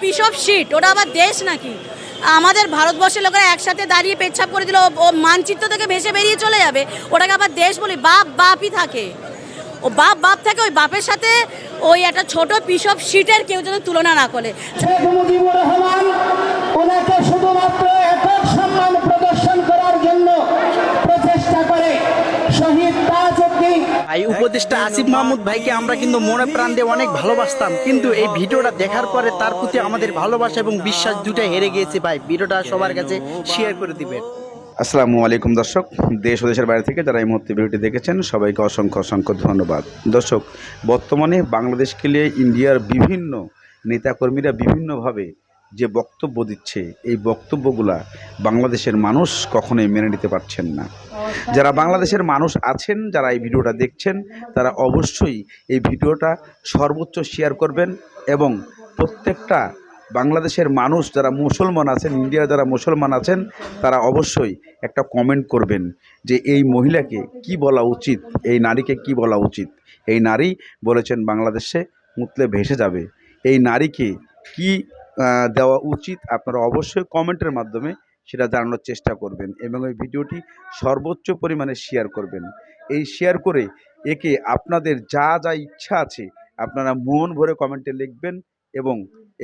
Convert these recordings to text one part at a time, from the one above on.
Piece of shit ওটা আবার দেশ নাকি? আমাদের ভারতবর্ষের লোকেরা একসাথে দাঁড়িয়ে পেচ্ছাপ করে দিল, ও- মানচিত্র থেকে ভেসে বেরিয়ে চলে যাবে, ওটাকে আবার দেশ বলি, বাপ, বাপই থাকে। ও বাপ বাপ থাকে, ওই বাপের সাথে ওই একটা ছোট পিস অফ শিটের কেউ যেন তুলনা না করে। ওনাকে শুধুমাত্র একক সম্মান প্রদর্শন করার জন্য প্রচেষ্টা করে শহীদ তাজউদ্দিন ভাই, উপদেষ্টা আসিফ মাহমুদ ভাইকে আমরা কিন্তু মনে প্রাণ দিয়ে অনেক ভালোবাসতাম। কিন্তু এই ভিডিওটা দেখার পরে তার প্রতি আমাদের ভালোবাসা এবং বিশ্বাস দুটাই হেরে গিয়েছে ভাই। ভিডিওটা সবার কাছে শেয়ার করে দিবেন। আসসালামু আলাইকুম দর্শক। দেশ ও দেশের বাইরে থেকে যারা এই মুহূর্তে ভিডিওটি দেখেছেন, সবাইকে অসংখ্য অসংখ্য ধন্যবাদ। দর্শক, বর্তমানে বাংলাদেশকে নিয়ে ইন্ডিয়ার বিভিন্ন নেতাকর্মীরা বিভিন্নভাবে যে বক্তব্য দিচ্ছে, এই বক্তব্যগুলা বাংলাদেশের মানুষ কখনোই মেনে নিতে পারছেন না। যারা বাংলাদেশের মানুষ আছেন, যারা এই ভিডিওটা দেখছেন, তারা অবশ্যই এই ভিডিওটা সর্বোচ্চ শেয়ার করবেন এবং প্রত্যেকটা বাংলাদেশের মানুষ যারা মুসলমান আছেন, ইন্ডিয়ার যারা মুসলমান আছেন, তারা অবশ্যই একটা কমেন্ট করবেন যে এই মহিলাকে কি বলা উচিত, এই নারীকে কি বলা উচিত? এই নারী বলেছেন, বাংলাদেশে মুতলে ভেসে যাবে। এই নারীকে কি দেওয়া উচিত, আপনারা অবশ্যই কমেন্টের মাধ্যমে সেটা জানানোর চেষ্টা করবেন এবং এই ভিডিওটি সর্বোচ্চ পরিমাণে শেয়ার করবেন। এই শেয়ার করে একে আপনাদের যা যা ইচ্ছা আছে আপনারা মন ভরে কমেন্টে লিখবেন এবং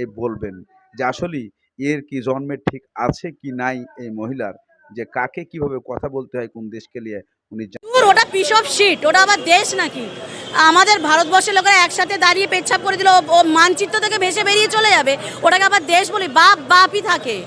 এ বলবেন যে আসলে এর কি জন্মের ঠিক আছে কি নাই এই মহিলার? যে কাকে কীভাবে কথা বলতে হয়, কোন দেশকে নিয়ে উনি ওটা পিস অফ শিট ওটা আবার দেশ নাকি? আমাদের ভারতবর্ষের লোকেরা একসাথে দাঁড়িয়ে পেচ্ছাপ করে দিল, ও- মানচিত্র থেকে ভেসে বেরিয়ে চলে যাবে, ওটাকে আবার দেশ বলি, বাপ বাপই থাকে।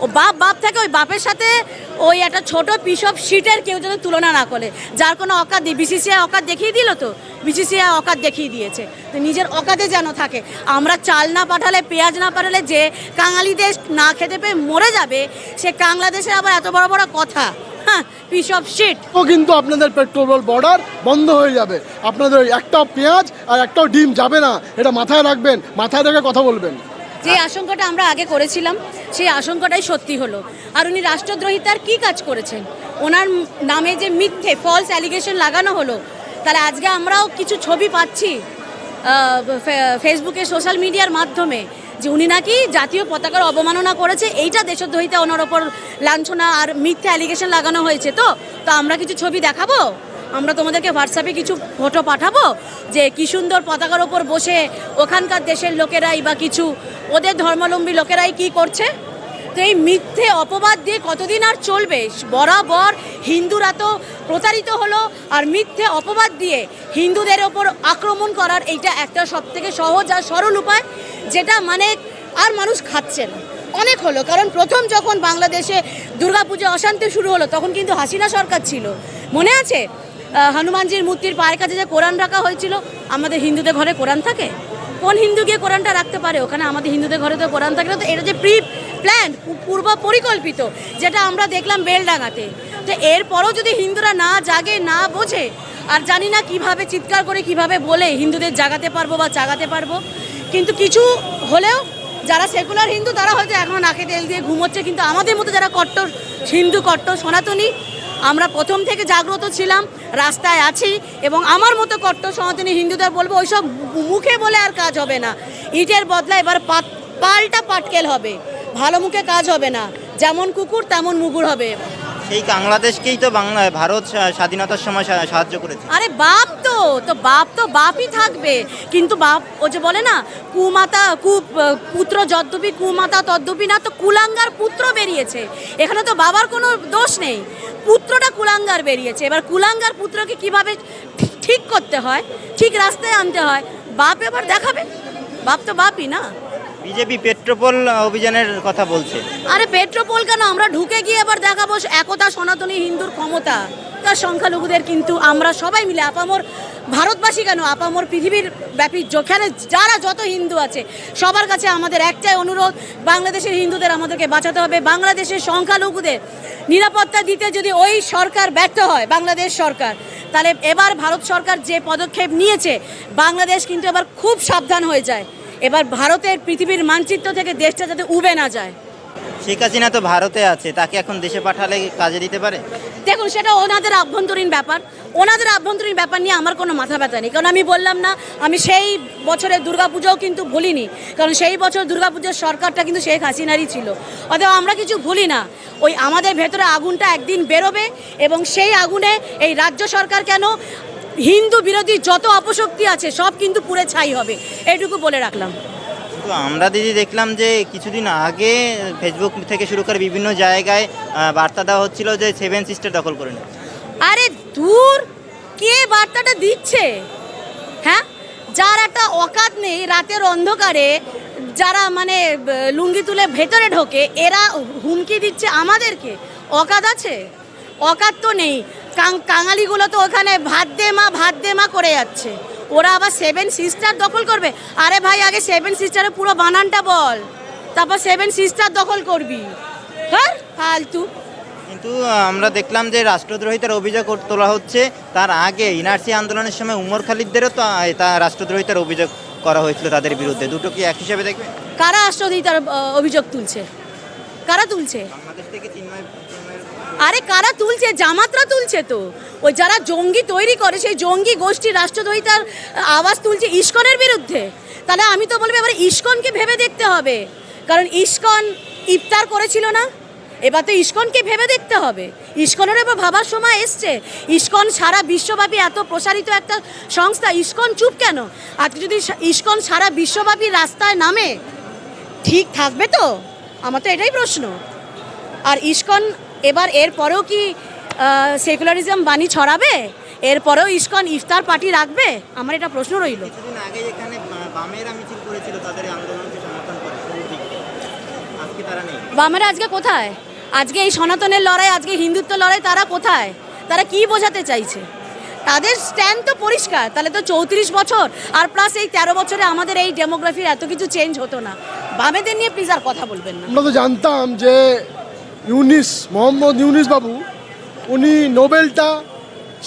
ও বাপ বাপ থাকে, ওই বাপের সাথে ওই একটা ছোট পিস অফ শিটের কেউ যেন তুলনা না করে, যার কোনো অকাত বিসিসিআই অকাত দেখিয়ে দিল তো? বিসিসিআই অকাত দেখিয়ে দিয়েছে। তো নিজের অকাতে যেন থাকে, আমরা চাল না পাঠালে, পেঁয়াজ না পাঠালে যে কাঙালি দেশ না খেতে পেয়ে মরে যাবে, সে বাংলাদেশের আবার এত বড় বড় কথা। হ্যাঁ পিস অফ শিট ও কিন্তু আপনাদের পেট্রোল বর্ডার বন্ধ হয়ে যাবে। আপনাদের একটাও পেঁয়াজ আর একটাও ডিম যাবে না। এটা মাথায় রাখবেন মাথায় রেখে কথা বলবেন। যে আশঙ্কাটা আমরা আগে করেছিলাম সেই আশঙ্কাটাই সত্যি হলো। আর উনি রাষ্ট্রদ্রোহিতার কি কাজ করেছেন? ওনার নামে যে মিথ্যে ফলস অ্যালিগেশন লাগানো হলো তাহলে আজকে আমরাও কিছু ছবি পাচ্ছি ফেসবুকে সোশ্যাল মিডিয়ার মাধ্যমে। যে উনি নাকি জাতীয় পতাকার অবমাননা করেছে, এইটা দেশদ্রোহিতা ওনার ওপর লাঞ্ছনা আর মিথ্যে অ্যালিগেশন লাগানো হয়েছে। তো তো আমরা কিছু ছবি দেখাবো? আমরা তোমাদেরকে হোয়াটসঅ্যাপে কিছু ফটো পাঠাবো যে কি সুন্দর পতাকার ওপর বসে ওখানকার দেশের লোকেরাই বা কিছু ওদের ধর্মাবলম্বী লোকেরাই কি করছে? তো এই মিথ্যে অপবাদ দিয়ে কতদিন আর চলবে? বরাবর হিন্দুরা তো প্রতারিত হলো আর মিথ্যে অপবাদ দিয়ে হিন্দুদের ওপর আক্রমণ করার এইটা একটা সব থেকে সহজ আর সরল উপায়। যেটা মানে আর মানুষ খাচ্ছে না। অনেক হলো, কারণ প্রথম যখন বাংলাদেশে দুর্গাপুজো অশান্তি শুরু হলো, তখন কিন্তু হাসিনা সরকার ছিল। মনে আছে? হনুমানজির মূর্তির পায়ের কাছে যে কোরআন রাখা হয়েছিল, আমাদের হিন্দুদের ঘরে কোরআন থাকে? কোন হিন্দু গিয়ে কোরআনটা রাখতে পারে? ওখানে আমাদের হিন্দুদের ঘরে তো কোরআন থাকে না, তো এটা যে প্রি প্ল্যান পূর্ব পরিকল্পিত, যেটা আমরা দেখলাম বেলডাঙাতে তো এরপরও যদি হিন্দুরা না জাগে, না বোঝে, আর জানি না কীভাবে চিৎকার করে, কীভাবে বলে, হিন্দুদের জাগাতে পারব বা জাগাতে পারব কিন্তু কিছু হলেও যারা সেকুলার হিন্দু, তারা হয়তো এখনও নাকে তেল দিয়ে ঘুমোচ্ছে। কিন্তু আমাদের মতো যারা কট্টর হিন্দু, কট্টর সনাতনী, আমরা প্রথম থেকে জাগ্রত ছিলাম, রাস্তায় আছি এবং আমার মতো কট্টর সনাতনী হিন্দুদের বলব, ওইসব মুখে বলে আর কাজ হবে না। ইটের বদলা এবার পাল্টা পাটকেল হবে। ভালো মুখে কাজ হবে না। যেমন কুকুর, তেমন মুগুর হবে। সেই বাংলাদেশকেই তো বাংলা, ভারত স্বাধীনতার সময় সাহায্য করেছে। আরে বাপ তো তো বাপ তো বাপই থাকবে। কিন্তু বাপ, ও যে বলে না, কুমাতা, কু পুত্র যদ্যপি কুমাতা তদ্যপি না তো কুলাঙ্গার পুত্র বেরিয়েছে। এখানে তো বাবার কোনো দোষ নেই। পুত্রটা কুলাঙ্গার বেরিয়েছে। এবার কুলাঙ্গার পুত্রকে কীভাবে ঠিক- করতে হয়, ঠিক রাস্তায় আনতে হয়, বাপ এবার দেখাবে। বাপ তো বাপই না। বিজেপি পেট্রোপোল অভিযানের কথা বলছে। আরে পেট্রোপোল কেন? আমরা ঢুকে গিয়ে এবার দেখাবো একতা সনাতনী হিন্দুর ক্ষমতা। তার সংখ্যালঘুদের কিন্তু আমরা সবাই মিলে আপামর ভারতবাসী কেন? আপামর পৃথিবীর ব্যাপী যেখানে যারা যত হিন্দু আছে, সবার কাছে আমাদের একটাই অনুরোধ, বাংলাদেশের হিন্দুদের আমাদেরকে বাঁচাতে হবে। বাংলাদেশের সংখ্যালঘুদের নিরাপত্তা দিতে যদি ওই সরকার ব্যর্থ হয়, বাংলাদেশ সরকার, তাহলে এবার ভারত সরকার যে পদক্ষেপ নিয়েছে, বাংলাদেশ কিন্তু এবার খুব সাবধান হয়ে যায়। এবার ভারতের পৃথিবীর মানচিত্র থেকে দেশটা যাতে উবে না যায়। শেখ হাসিনা তো ভারতে আছে তাকে এখন দেশে পাঠালে কাজে দিতে পারে? দেখুন সেটা ওনাদের আভ্যন্তরীণ ব্যাপার। ওনাদের আভ্যন্তরীণ ব্যাপার নিয়ে আমার কোনো মাথা ব্যথা নেই। কারণ আমি বললাম না আমি সেই বছরের দুর্গাপুজোও কিন্তু ভুলিনি। কারণ সেই বছর দুর্গাপুজোর সরকারটা কিন্তু শেখ হাসিনারই ছিল। অতএব আমরা কিছু ভুলি না। ওই আমাদের ভেতরে আগুনটা একদিন বেরোবে এবং সেই আগুনে এই রাজ্য সরকার কেন হিন্দু বিরোধী যত অপশক্তি আছে সব কিন্তু পুড়ে ছাই হবে। এইটুকু বলে রাখলাম। তো আমরা দিদি দেখলাম যে কিছুদিন আগে ফেসবুক থেকে শুরু করে বিভিন্ন জায়গায় বার্তা দেওয়া হচ্ছিল যে সেভেন সিস্টার দখল করে নেবে। আরে দূর! কে বার্তাটা দিচ্ছে? হ্যাঁ? যার একটা অকাত নেই রাতের অন্ধকারে যারা মানে লুঙ্গি তুলে ভেতরে ঢোকে এরা হুমকি দিচ্ছে আমাদেরকে। অকাত আছে? অকাত তো নেই। কাঙালিগুলো তো ওখানে ভাত দে মা ভাত দে মা করে যাচ্ছে। ওরা আবার সেভেন সিস্টার দখল করবে। আরে ভাই আগে সেভেন সিস্টারের পুরো বানানটা বল। তারপর সেভেন সিস্টার দখল করবি। হ্যাঁ? ফালতু। কিন্তু আমরা দেখলাম যে রাষ্ট্রদ্রোহিতার অভিযোগ তোলা হচ্ছে। তার আগে ইনারসি আন্দোলনের সময় উমর খালিদদেরও তো তা রাষ্ট্রদ্রোহিতার অভিযোগ করা হয়েছিল তাদের বিরুদ্ধে। দুটো কি এক হিসাবে দেখবে? কারা রাষ্ট্রদ্রোহিতার অভিযোগ তুলছে? কারা তুলছে? বাংলাদেশ থেকে চিন্ময় আরে কারা তুলছে? জামাতরা তুলছে তো। ওই যারা জঙ্গি তৈরি করে, সেই জঙ্গি গোষ্ঠী রাষ্ট্রদ্রোহিতার আওয়াজ তুলছে ইস্কনের বিরুদ্ধে। তাহলে আমি তো বলব, এবার ইস্কনকে ভেবে দেখতে হবে। কারণ ইস্কন ইফতার করেছিল না। এবার তো ইস্কনকে ভেবে দেখতে হবে। ইস্কনের এবার ভাবার সময় এসছে। ইস্কন সারা বিশ্বব্যাপী এত প্রসারিত একটা সংস্থা। ইস্কন চুপ কেন? আজকে যদি ইস্কন সারা বিশ্বব্যাপী রাস্তায় নামে, ঠিক থাকবে তো? আমার তো এটাই প্রশ্ন। আর ইস্কন এবার এর পরেও কি সেকুলারিজম বাণী ছড়াবে? এরপরেও ইস্কন ইফতার পার্টি রাখবে? আমার এটা প্রশ্ন রইল। কিছুদিন আগে এখানে বামেরা মিছিল করেছিল তাদের আন্দোলনকে সমর্থন করে। আজকে তারা নেই। বামেরা আজকে কোথায়? আজকে এই সনাতনের লড়াই আজকে হিন্দুত্ব লড়াই তারা কোথায়? তারা কি বোঝাতে চাইছে? তাদের স্ট্যান্ড তো পরিষ্কার। তাহলে তো চৌত্রিশ বছর আর প্লাস এই তেরো বছরে আমাদের এই ডেমোগ্রাফির এত কিছু চেঞ্জ হতো না। বামেদের নিয়ে প্লিজ আর কথা বলবেন না। আমরা তো জানতাম যে ইউনিস, মোহাম্মদ ইউনিস বাবু, উনি নোবেলটা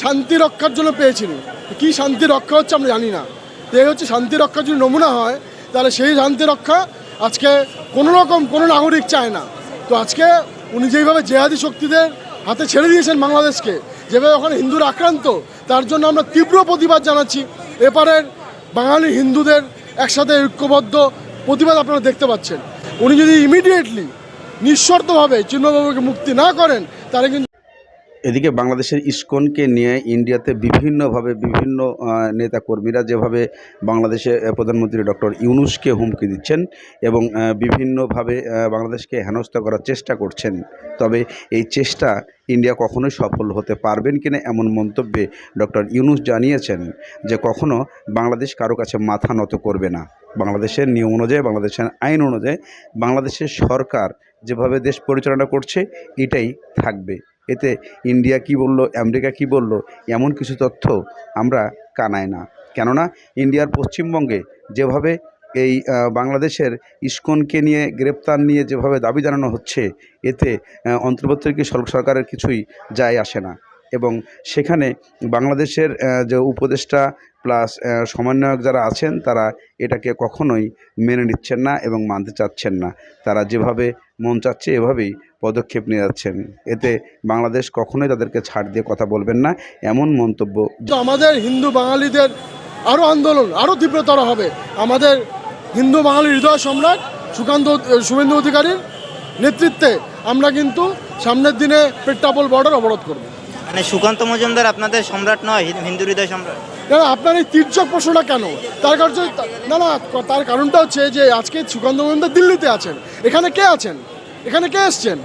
শান্তি রক্ষার জন্য পেয়েছিলেন কি শান্তি রক্ষা হচ্ছে আমরা জানি না। তো হচ্ছে শান্তি রক্ষার যদি নমুনা হয়, তাহলে সেই শান্তি রক্ষা আজকে কোনো রকম কোনো নাগরিক চায় না। তো আজকে উনি যেইভাবে জেহাদি শক্তিদের হাতে ছেড়ে দিয়েছেন বাংলাদেশকে, যেভাবে ওখানে হিন্দুরা আক্রান্ত, তার জন্য আমরা তীব্র প্রতিবাদ জানাচ্ছি। এপারের বাঙালি হিন্দুদের একসাথে ঐক্যবদ্ধ প্রতিবাদ আপনারা দেখতে পাচ্ছেন। উনি যদি ইমিডিয়েটলি নিঃশর্তভাবে চিহ্নবাবুকে মুক্তি না করেন তাহলে কিন্তু এদিকে বাংলাদেশের ইস্কনকে নিয়ে ইন্ডিয়াতে বিভিন্নভাবে বিভিন্ন নেতাকর্মীরা যেভাবে বাংলাদেশে প্রধানমন্ত্রী ডক্টর ইউনুসকে হুমকি দিচ্ছেন এবং বিভিন্নভাবে বাংলাদেশকে হেনস্থা করার চেষ্টা করছেন, তবে এই চেষ্টা ইন্ডিয়া কখনোই সফল হতে পারবেন কিনা এমন মন্তব্যে ডক্টর ইউনুস জানিয়েছেন যে কখনো বাংলাদেশ কারও কাছে মাথা নত করবে না। বাংলাদেশের নিয়ম অনুযায়ী, বাংলাদেশের আইন অনুযায়ী, বাংলাদেশের সরকার যেভাবে দেশ পরিচালনা করছে, এটাই থাকবে। এতে ইন্ডিয়া কি বলল, আমেরিকা কি বলল, এমন কিছু তথ্য আমরা কানাই না। কেননা, ইন্ডিয়ার পশ্চিমবঙ্গে যেভাবে এই বাংলাদেশের ইস্কনকে নিয়ে গ্রেপ্তার নিয়ে যেভাবে দাবি জানানো হচ্ছে, এতে অন্তর্বর্তী সরকারের কিছুই যায় আসে না। এবং সেখানে বাংলাদেশের যে উপদেষ্টা প্লাস সমন্বয়ক যারা আছেন, তারা এটাকে কখনোই মেনে নিচ্ছেন না এবং মানতে চাচ্ছেন না। তারা যেভাবে মন চাচ্ছে, এভাবেই পদক্ষেপ নিয়ে যাচ্ছেন। এতে বাংলাদেশ কখনোই তাদেরকে ছাড় দিয়ে কথা বলবেন না, এমন মন্তব্য আমাদের হিন্দু বাঙালিদের আরও আন্দোলন আরও তীব্রতর হবে। আমাদের হিন্দু বাঙালি হৃদয় সম্রাট সুকান্ত শুভেন্দু অধিকারীর নেতৃত্বে আমরা কিন্তু সামনের দিনে পেট্টাপল বর্ডার অবরোধ করব। মানে সুকান্ত মজুমদার আপনাদের সম্রাট নয় হিন্দু- হৃদয় সম্রাট। না, আপনার এই তীর্যক প্রশ্নটা কেন? তার কারণ না না তার কারণটা হচ্ছে যে আজকে সুকান্ত মজুমদার দিল্লিতে আছেন। এখানে কে আছেন? এখানে কে এসছেন?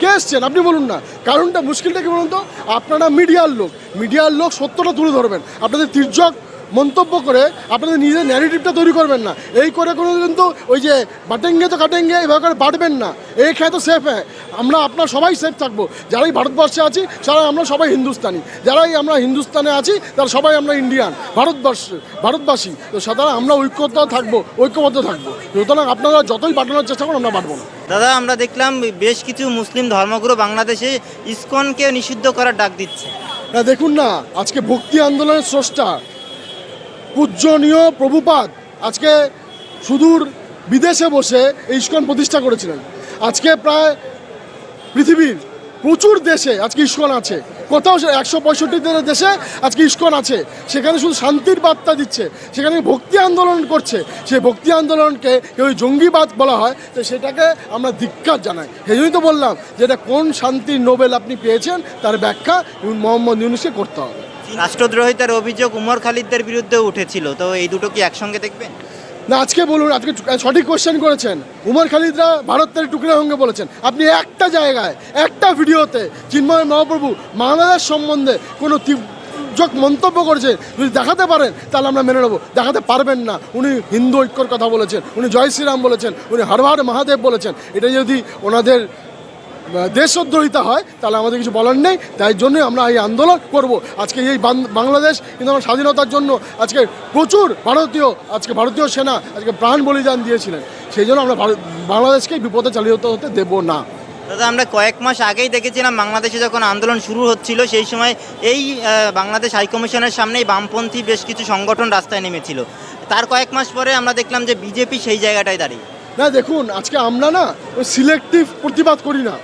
কে এসছেন? আপনি বলুন না। কারণটা মুশকিলটা কি বলুন তো? আপনারা মিডিয়ার লোক। মিডিয়ার লোক সত্যটা তুলে ধরবেন। আপনাদের তীর্যক মন্তব্য করে আপনাদের নিজের ন্যারেটিভটা তৈরি করবেন না। এই করে কোনো কিন্তু ওই যে বাটেঙ্গে তো কাটেঙ্গে এভাবে করে বাটবেন না। এই খেয়ে তো সেফ হ্যাঁ। আমরা আপনার সবাই সেফ থাকব। যারাই ভারতবর্ষে আছি তারা আমরা সবাই হিন্দুস্তানি। যারাই আমরা হিন্দুস্তানে আছি তারা সবাই আমরা ইন্ডিয়ান ভারতবর্ষ ভারতবাসী। তো সাধারণ আমরা ঐক্যতা থাকব ঐক্যবদ্ধ থাকব। সুতরাং আপনারা যতই পাঠানোর চেষ্টা করুন আমরা পারব না। দাদা আমরা দেখলাম বেশ কিছু মুসলিম ধর্মগুরু বাংলাদেশে ইসকনকে নিষিদ্ধ করার ডাক দিচ্ছে। দেখুন না আজকে ভক্তি আন্দোলনের স্রষ্টা পূজনীয় প্রভুপাদ আজকে সুদূর বিদেশে বসে এই ইস্কন প্রতিষ্ঠা করেছিলেন। আজকে প্রায় পৃথিবীর প্রচুর দেশে আজকে ইস্কন আছে। কোথাও একশো পঁয়ষট্টি দেশে আজকে ইস্কন আছে। সেখানে শুধু শান্তির বার্তা দিচ্ছে। সেখানে ভক্তি আন্দোলন করছে। সেই ভক্তি আন্দোলনকে কেউ জঙ্গিবাদ বলা হয়। তো সেটাকে আমরা ধিক্কার জানাই। সেই জন্যই তো বললাম যে এটা কোন শান্তির নোবেল আপনি পেয়েছেন তার ব্যাখ্যা মোহাম্মদ ইউনুসকে করতে হবে। রাষ্ট্রদ্রোহিতার অভিযোগ উমর খালিদদের বিরুদ্ধে উঠেছিল। তো এই দুটো কি একসঙ্গে দেখবেন? না, আজকে বলুন, আজকে সঠিক কোশ্চেন করেছেন। উমর খালিদরা ভারতের টুকরে সঙ্গে বলেছেন। আপনি একটা জায়গায়, একটা ভিডিওতে চিন্ময় মহাপ্রভু বাংলাদেশ সম্বন্ধে কোনো তীর্যক মন্তব্য করেছে যদি দেখাতে পারেন, তাহলে আমরা মেনে নেব। দেখাতে পারবেন না। উনি হিন্দু ঐক্যর কথা বলেছেন, উনি জয় শ্রীরাম বলেছেন, উনি হর হর মহাদেব বলেছেন। এটা যদি ওনাদের দেশদ্রোহিতা হয় তাহলে আমাদের কিছু বলার নেই। তাই জন্যই আমরা এই আন্দোলন করব। আজকে এই বাংলাদেশ কিন্তু আমার স্বাধীনতার জন্য আজকে প্রচুর ভারতীয় আজকে ভারতীয় সেনা আজকে প্রাণ বলিদান দিয়েছিলেন। সেই জন্য আমরা বাংলাদেশকে বিপদে চালিত হতে দেব না। দাদা আমরা কয়েক মাস আগেই দেখেছিলাম বাংলাদেশে যখন আন্দোলন শুরু হচ্ছিল সেই সময় এই বাংলাদেশ হাইকমিশনের সামনেই বামপন্থী বেশ কিছু সংগঠন রাস্তায় নেমেছিল। তার কয়েক মাস পরে আমরা দেখলাম যে বিজেপি সেই জায়গাটায় দাঁড়িয়ে। না দেখুন আজকে আমরা না ওই সিলেক্টিভ প্রতিবাদ করি না।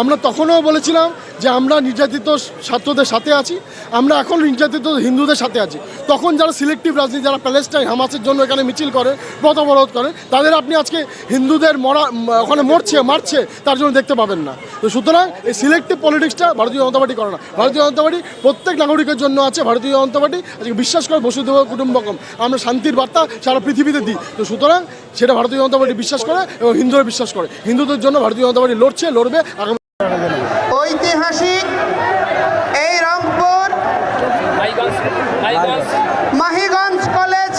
আমরা তখনও বলেছিলাম যে আমরা নির্যাতিত ছাত্রদের সাথে আছি, আমরা এখন নির্যাতিত হিন্দুদের সাথে আছি। তখন যারা সিলেক্টিভ রাজনীতি, যারা প্যালেস্টাইন হামাসের জন্য এখানে মিছিল করে পথ করে, তাদের আপনি আজকে হিন্দুদের মরা ওখানে মরছে, মারছে, তার জন্য দেখতে পাবেন না। তো সুতরাং এই সিলেক্টিভ পলিটিক্সটা ভারতীয় জনতা পার্টি করে না। ভারতীয় জনতা পার্টি প্রত্যেক নাগরিকের জন্য আছে, ভারতীয় জনতা পার্টি আজকে বিশ্বাস করে বসুদেব কুটুম্বকম আমরা শান্তির বার্তা সারা পৃথিবীতে দিই। তো সুতরাং সেটা ভারতীয় জনতা পার্টি বিশ্বাস করে এবং হিন্দুরা বিশ্বাস করে। হিন্দুদের জন্য ভারতীয় জনতা পার্টি লড়ছে, লড়বে, আগামী ঐতিহাসিক এই Rangpur Mahiganj college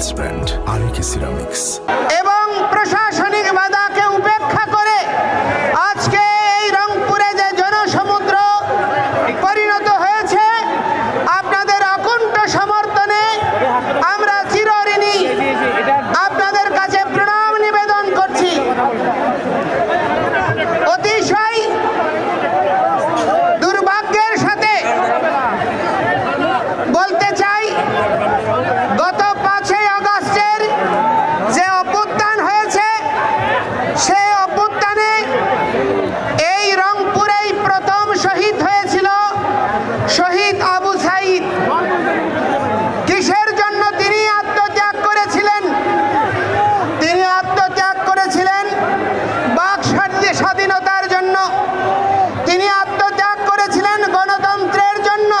tiles RAK ceramics এবং প্রশাসনিক বাধাকে উপেক্ষা করে আজকে এই রংপুরে যে জনসমুদ্র পরিণত হয়েছে আপনাদের অকুণ্ঠ সমর্থনে আমরা চিরঋণী আপনাদের কাছে প্রণাম নিবেদন করছি অতিশয় দুর্ভাগ্যের সাথে বলতে চাই গত পাঁচই আগস্টের যে অভ্যুত্থান হয়েছে সেই অভ্যুত্থানে এই রংপুরেই প্রথম শহীদ হয়েছিল শহীদ আবু সাইদ কিসের জন্য তিনি আত্মত্যাগ করেছিলেন তিনি আত্মত্যাগ করেছিলেন বাক স্বাধী- স্বাধীনতার জন্য তিনি আত্মত্যাগ করেছিলেন গণতন্ত্রের জন্য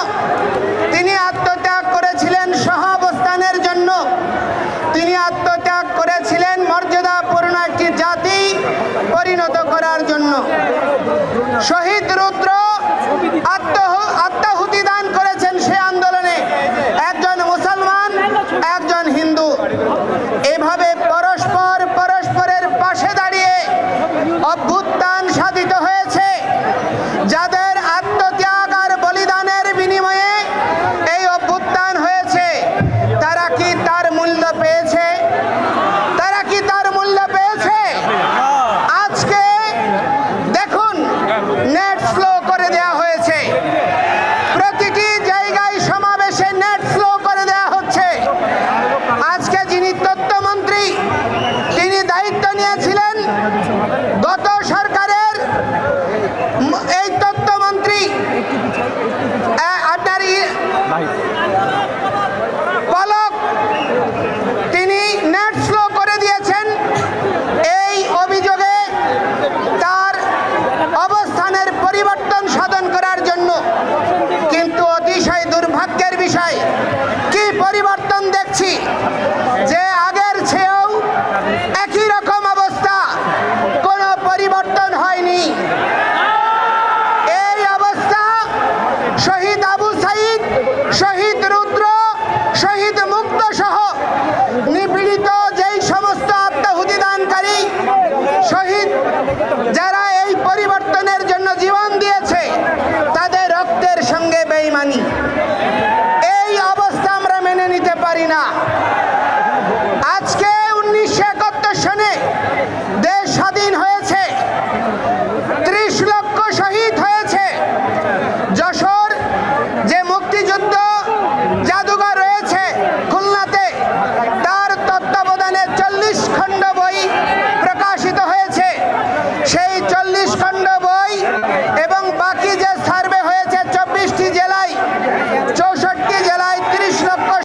তিনি আত্মত্যাগ করেছিলেন সহাবস্থানের জন্য তিনি আত্মত্যাগ করেছিলেন মর্যাদাপূর্ণ একটি জাতি পরিণত করার জন্য শহীদ রুদ্র না আজকে